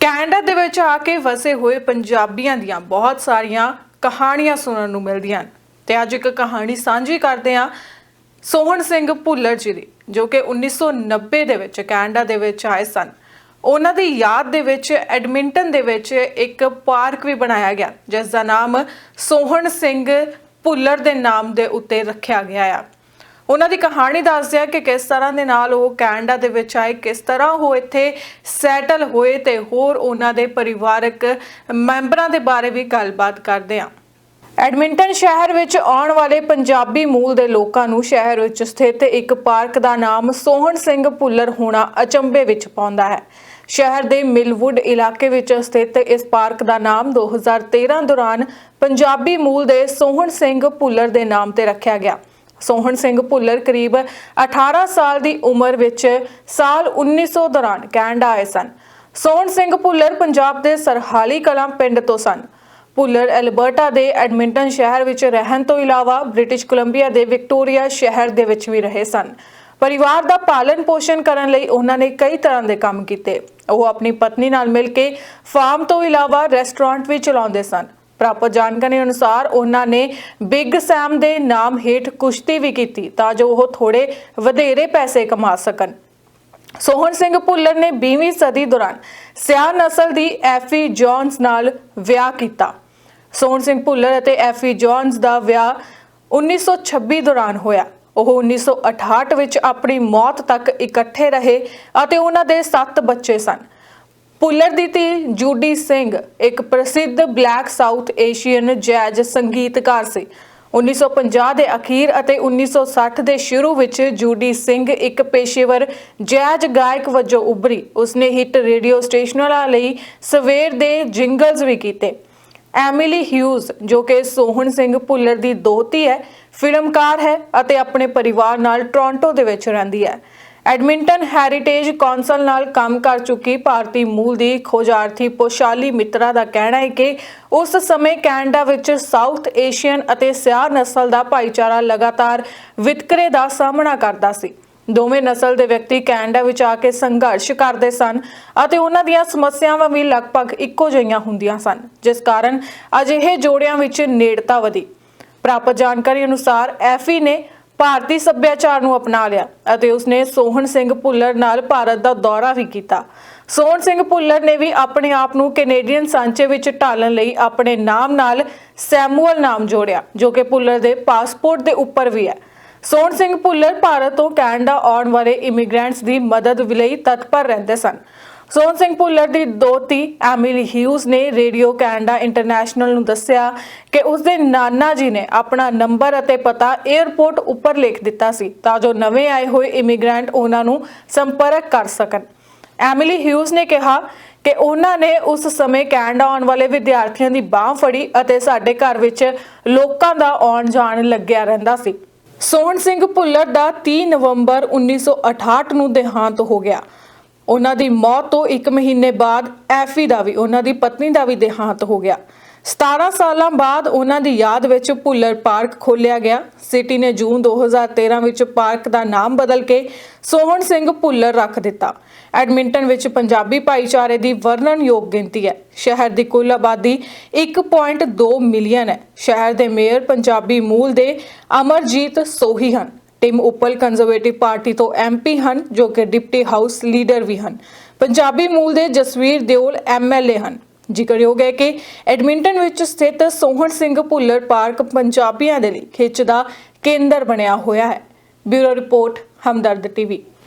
Canada ਦੇ ਵਿੱਚ ਆ ਕੇ ਵਸੇ ਹੋਏ ਪੰਜਾਬੀਆਂ ਦੀਆਂ ਬਹੁਤ ਸਾਰੀਆਂ ਕਹਾਣੀਆਂ ਸੁਣਨ ਨੂੰ ਮਿਲਦੀਆਂ ਹਨ। ਤੇ ਅੱਜ ਇੱਕ ਕਹਾਣੀ ਸਾਂਝੀ ਕਰਦੇ ਹਾਂ ਸੋਹਣ ਸਿੰਘ ਭੁੱਲਰ ਜੀ ਦੀ, ਜੋ ਕਿ 1990 ਦੇ ਵਿੱਚ ਕੈਨੇਡਾ ਦੇ ਵਿੱਚ ਆਏ ਸਨ। ਉਹਨਾਂ ਦੀ ਯਾਦ ਦੇ ਵਿੱਚ ਐਡਮਿੰਟਨ ਦੇ ਵਿੱਚ ਇੱਕ ਪਾਰਕ ਵੀ ਬਣਾਇਆ ਗਿਆ ਜਿਸ ਦਾ ਨਾਮ ਸੋਹਣ ਸਿੰਘ ਭੁੱਲਰ ਦੇ ਨਾਮ ਦੇ ਉੱਤੇ ਰੱਖਿਆ ਗਿਆ ਆ। ਉਹਨਾਂ ਦੀ ਕਹਾਣੀ ਦੱਸਦੇ ਆ ਕਿ ਕਿਸ ਤਰ੍ਹਾਂ ਦੇ ਨਾਲ ਉਹ ਕੈਨੇਡਾ ਦੇ ਵਿੱਚ ਆਏ, ਕਿਸ ਤਰ੍ਹਾਂ ਉਹ ਇੱਥੇ ਸੈਟਲ ਹੋਏ ਤੇ ਹੋਰ ਉਹਨਾਂ ਦੇ ਪਰਿਵਾਰਕ ਮੈਂਬਰਾਂ ਦੇ ਬਾਰੇ ਵੀ ਗੱਲਬਾਤ ਕਰਦੇ ਆ। ਐਡਮਿੰਟਨ ਸ਼ਹਿਰ ਵਿੱਚ ਆਉਣ ਵਾਲੇ ਪੰਜਾਬੀ ਮੂਲ ਦੇ ਲੋਕਾਂ ਨੂੰ ਸ਼ਹਿਰ ਵਿੱਚ ਸਥਿਤ ਇੱਕ ਪਾਰਕ ਦਾ ਨਾਮ ਸੋਹਣ ਸਿੰਘ ਭੁੱਲਰ ਹੋਣਾ ਅਚੰਭੇ ਵਿੱਚ ਪਾਉਂਦਾ ਹੈ। ਸ਼ਹਿਰ ਦੇ ਮਿਲਵੁੱਡ ਇਲਾਕੇ ਵਿੱਚ ਸਥਿਤ ਇਸ ਪਾਰਕ ਦਾ ਨਾਮ 2013 ਦੌਰਾਨ ਪੰਜਾਬੀ ਮੂਲ ਦੇ ਸੋਹਣ ਸਿੰਘ ਭੁੱਲਰ ਦੇ ਨਾਮ ਤੇ ਰੱਖਿਆ ਗਿਆ। ਸੋਹਣ ਸਿੰਘ ਭੁੱਲਰ ਕਰੀਬ 18 ਸਾਲ ਦੀ ਉਮਰ ਵਿੱਚ ਸਾਲ 1900 ਦੌਰਾਨ ਕੈਨੇਡਾ ਆਏ ਸਨ। ਸੋਹਣ ਸਿੰਘ ਭੁੱਲਰ ਪੰਜਾਬ ਦੇ ਸਰਹਾਲੀ ਕਲਾਂ ਪਿੰਡ ਤੋਂ ਸਨ। ਭੁੱਲਰ ਐਲਬਰਟਾ ਦੇ ਐਡਮਿੰਟਨ ਸ਼ਹਿਰ ਵਿੱਚ ਰਹਿਣ ਤੋਂ ਇਲਾਵਾ ਬ੍ਰਿਟਿਸ਼ ਕੋਲੰਬੀਆ ਦੇ ਵਿਕਟੋਰੀਆ ਸ਼ਹਿਰ ਦੇ ਵਿੱਚ ਵੀ ਰਹੇ ਸਨ। ਪਰਿਵਾਰ ਦਾ ਪਾਲਣ ਪੋਸ਼ਣ ਕਰਨ ਲਈ ਉਹਨਾਂ ਨੇ ਕਈ ਤਰ੍ਹਾਂ ਦੇ ਕੰਮ ਕੀਤੇ। ਉਹ ਆਪਣੀ ਪਤਨੀ ਨਾਲ ਮਿਲ ਕੇ ਫਾਰਮ ਤੋਂ ਇਲਾਵਾ ਰੈਸਟੋਰੈਂਟ ਵੀ ਚਲਾਉਂਦੇ ਸਨ। ਪ੍ਰਾਪਤ ਜਾਣਕਾਰੀ ਅਨੁਸਾਰ ਉਹਨਾਂ ਨੇ ਬਿਗ ਸੈਮ ਦੇ ਨਾਮ ਹੇਠ ਕੁਸ਼ਤੀ ਵੀ ਕੀਤੀ ਤਾਂ ਜੋ ਉਹ ਥੋੜੇ ਵਧੇਰੇ ਪੈਸੇ ਕਮਾ ਸਕਣ। ਸੋਹਣ ਸਿੰਘ ਭੁੱਲਰ ਨੇ 20ਵੀਂ ਸਦੀ ਦੌਰਾਨ ਸਿਆਹ ਨਸਲ ਦੀ ਐਫੀ ਜੌਨਸ ਨਾਲ ਵਿਆਹ ਕੀਤਾ। ਸੋਹਣ ਸਿੰਘ ਭੁੱਲਰ ਅਤੇ ਐਫੀ ਜੌਨਸ ਦਾ ਵਿਆਹ 1926 ਦੌਰਾਨ ਹੋਇਆ। ਉਹ 1968 ਵਿੱਚ ਆਪਣੀ ਮੌਤ ਤੱਕ ਇਕੱਠੇ ਰਹੇ ਅਤੇ ਉਹਨਾਂ ਦੇ 7 ਬੱਚੇ ਸਨ। ਭੁੱਲਰ ਦੀ ਧੀ ਜੂਡੀ ਸਿੰਘ ਇੱਕ ਪ੍ਰਸਿੱਧ ਬਲੈਕ ਸਾਊਥ ਏਸ਼ੀਅਨ ਜੈਜ਼ ਸੰਗੀਤਕਾਰ ਸੀ। 1950 ਦੇ ਅਖੀਰ ਅਤੇ 1960 ਦੇ ਸ਼ੁਰੂ ਵਿੱਚ ਜੂਡੀ ਸਿੰਘ ਇੱਕ ਪੇਸ਼ੇਵਰ ਜੈਜ਼ ਗਾਇਕ ਵਜੋਂ ਉੱਭਰੀ। ਉਸਨੇ ਹਿੱਟ ਰੇਡੀਓ ਸਟੇਸ਼ਨਾਂ ਲਈ ਸਵੇਰ ਦੇ ਜਿੰਗਲਜ਼ ਵੀ ਕੀਤੇ। ਐਮਿਲੀ ਹਿਊਜ਼, ਜੋ ਕਿ ਸੋਹਣ ਸਿੰਘ ਭੁੱਲਰ ਦੀ ਦੋਤੀ ਹੈ, ਫਿਲਮਕਾਰ ਹੈ ਅਤੇ ਆਪਣੇ ਪਰਿਵਾਰ ਨਾਲ ਟੋਰਾਂਟੋ ਦੇ ਵਿੱਚ ਰਹਿੰਦੀ ਹੈ। ਐਡਮਿੰਟਨ ਹੈਰੀਟੇਜ ਕੌਂਸਲ ਨਾਲ ਕੰਮ ਕਰ ਚੁੱਕੀ ਭਾਰਤੀ ਮੂਲ ਦੀ ਖੋਜਾਰਥੀ ਪੋਸ਼ਾਲੀ ਮਿੱਤਰਾ ਦਾ ਕਹਿਣਾ ਹੈ ਕਿ ਉਸ ਸਮੇਂ ਕੈਨੇਡਾ ਵਿੱਚ ਸਾਊਥ ਏਸ਼ੀਅਨ ਅਤੇ ਸਿਆਹ ਨਸਲ ਦਾ ਭਾਈਚਾਰਾ ਲਗਾਤਾਰ ਵਿਤਕਰੇ ਦਾ ਸਾਹਮਣਾ ਕਰਦਾ ਸੀ। ਦੋਵੇਂ ਨਸਲ ਦੇ ਵਿਅਕਤੀ ਕੈਨੇਡਾ ਵਿੱਚ ਆ ਕੇ ਸੰਘਰਸ਼ ਕਰਦੇ ਸਨ ਅਤੇ ਉਹਨਾਂ ਦੀਆਂ ਸਮੱਸਿਆਵਾਂ ਵੀ ਲਗਭਗ ਇੱਕੋ ਜਿਹੀਆਂ ਹੁੰਦੀਆਂ ਸਨ, ਜਿਸ ਕਾਰਨ ਅਜਿਹੇ ਜੋੜਿਆਂ ਵਿੱਚ ਨੇੜਤਾ ਵਧੀ। ਪ੍ਰਾਪਤ ਜਾਣਕਾਰੀ ਅਨੁਸਾਰ, ਐਫੀ ਨੇ ਭਾਰਤੀ ਸੱਭਿਆਚਾਰ ਨੂੰ ਅਪਣਾ ਲਿਆ ਅਤੇ ਉਸਨੇ ਸੋਹਣ ਸਿੰਘ ਭੁੱਲਰ ਨਾਲ ਭਾਰਤ ਦਾ ਦੌਰਾ ਵੀ ਕੀਤਾ। ਸੋਹਣ ਸਿੰਘ ਭੁੱਲਰ ਨੇ ਵੀ ਆਪਣੇ ਆਪ ਨੂੰ ਕੈਨੇਡੀਅਨ ਸਾਂਚੇ ਵਿੱਚ ਢਾਲਣ ਲਈ ਆਪਣੇ ਨਾਮ ਨਾਲ ਸੈਮੂਅਲ ਨਾਮ ਜੋੜਿਆ, ਜੋ ਕਿ ਭੁੱਲਰ ਦੇ ਪਾਸਪੋਰਟ ਦੇ ਉੱਪਰ ਵੀ ਹੈ। ਸੋਹਣ ਸਿੰਘ ਭੁੱਲਰ ਭਾਰਤ ਤੋਂ ਕੈਨੇਡਾ ਆਉਣ ਵਾਲੇ ਇਮੀਗ੍ਰੈਂਟਸ ਦੀ ਮਦਦ ਲਈ ਤਤਪਰ ਰਹਿੰਦੇ ਸਨ। ਸੋਹਣ ਸਿੰਘ ਭੁੱਲਰ ਦੀ ਦੋਤੀ ਐਮਿਲੀ ਹਿਊਜ਼ ਨੇ ਰੇਡੀਓ ਕੈਨੇਡਾ ਇੰਟਰਨੈਸ਼ਨਲ ਨੂੰ ਦੱਸਿਆ ਕਿ ਉਸਦੇ ਨਾਨਾ ਜੀ ਨੇ ਆਪਣਾ ਨੰਬਰ ਅਤੇ ਪਤਾ 에ਅਰਪੋਰਟ ਉੱਪਰ ਲਿਖ ਦਿੱਤਾ ਸੀ ਤਾਂ ਜੋ ਨਵੇਂ ਆਏ ਹੋਏ ਇਮੀਗ੍ਰੈਂਟ ਉਹਨਾਂ ਨੂੰ ਸੰਪਰਕ ਕਰ ਸਕਣ। ਐਮਿਲੀ ਹਿਊਜ਼ ਨੇ ਕਿਹਾ ਕਿ ਉਹਨਾਂ ਨੇ ਉਸ ਸਮੇਂ ਕੈਨੇਡਾ ਆਉਣ ਵਾਲੇ ਵਿਦਿਆਰਥੀਆਂ ਦੀ ਬਾਹ ਫੜੀ ਅਤੇ ਸਾਡੇ ਘਰ ਵਿੱਚ ਲੋਕਾਂ ਦਾ ਆਉਣ ਜਾਣ ਲੱਗਿਆ ਰਹਿੰਦਾ ਸੀ। ਸੋਹਣ ਸਿੰਘ ਭੁੱਲਰ ਦਾ 30 ਨਵੰਬਰ 1968 ਨੂੰ ਦੇਹਾਂਤ ਹੋ ਗਿਆ। ਉਹਨਾਂ ਦੀ ਮੌਤ ਤੋਂ 1 ਮਹੀਨੇ ਬਾਅਦ ਐਫੀ ਦਾ ਵੀ, ਉਹਨਾਂ ਦੀ ਪਤਨੀ ਦਾ ਵੀ ਦੇਹਾਂਤ ਹੋ ਗਿਆ। 17 ਸਾਲਾਂ ਬਾਅਦ ਉਹਨਾਂ ਦੀ ਯਾਦ ਵਿੱਚ ਭੁੱਲਰ ਪਾਰਕ ਖੋਲ੍ਹਿਆ ਗਿਆ। ਸਿਟੀ ਨੇ ਜੂਨ 2013 ਵਿੱਚ ਪਾਰਕ ਦਾ ਨਾਮ ਬਦਲ ਕੇ ਸੋਹਣ ਸਿੰਘ ਭੁੱਲਰ ਰੱਖ ਦਿੱਤਾ। ਐਡਮਿੰਟਨ ਵਿੱਚ ਪੰਜਾਬੀ ਭਾਈਚਾਰੇ ਦੀ ਵਰਣਨਯੋਗ ਗਿਣਤੀ ਹੈ। ਸ਼ਹਿਰ ਦੀ ਕੁੱਲ ਆਬਾਦੀ 1.2 ਮਿਲੀਅਨ ਹੈ। ਸ਼ਹਿਰ ਦੇ ਮੇਅਰ ਪੰਜਾਬੀ ਮੂਲ ਦੇ ਅਮਰਜੀਤ ਸੋਹੀ ਹਨ। ਟਿਮ ਉਪਲ ਕੰਜ਼ਰਵੇਟਿਵ ਪਾਰਟੀ ਤੋਂ ਐਮਪੀ ਹਨ, ਜੋ ਕਿ ਡਿਪਟੀ ਹਾਊਸ ਲੀਡਰ ਵੀ ਹਨ। ਪੰਜਾਬੀ ਮੂਲ ਦੇ ਜਸਵੀਰ ਦਿਓਲ ਐਮਐਲਏ ਹਨ। ਜ਼ਿਕਰਯੋਗ ਹੈ ਕਿ ਐਡਮਿੰਟਨ ਵਿੱਚ ਸਥਿਤ ਸੋਹਣ ਸਿੰਘ ਭੁੱਲਰ ਪਾਰਕ ਪੰਜਾਬੀਆਂ ਦੇ ਲਈ ਖਿੱਚ ਦਾ ਕੇਂਦਰ ਬਣਿਆ ਹੋਇਆ ਹੈ। Bureau report, Hamdard TV.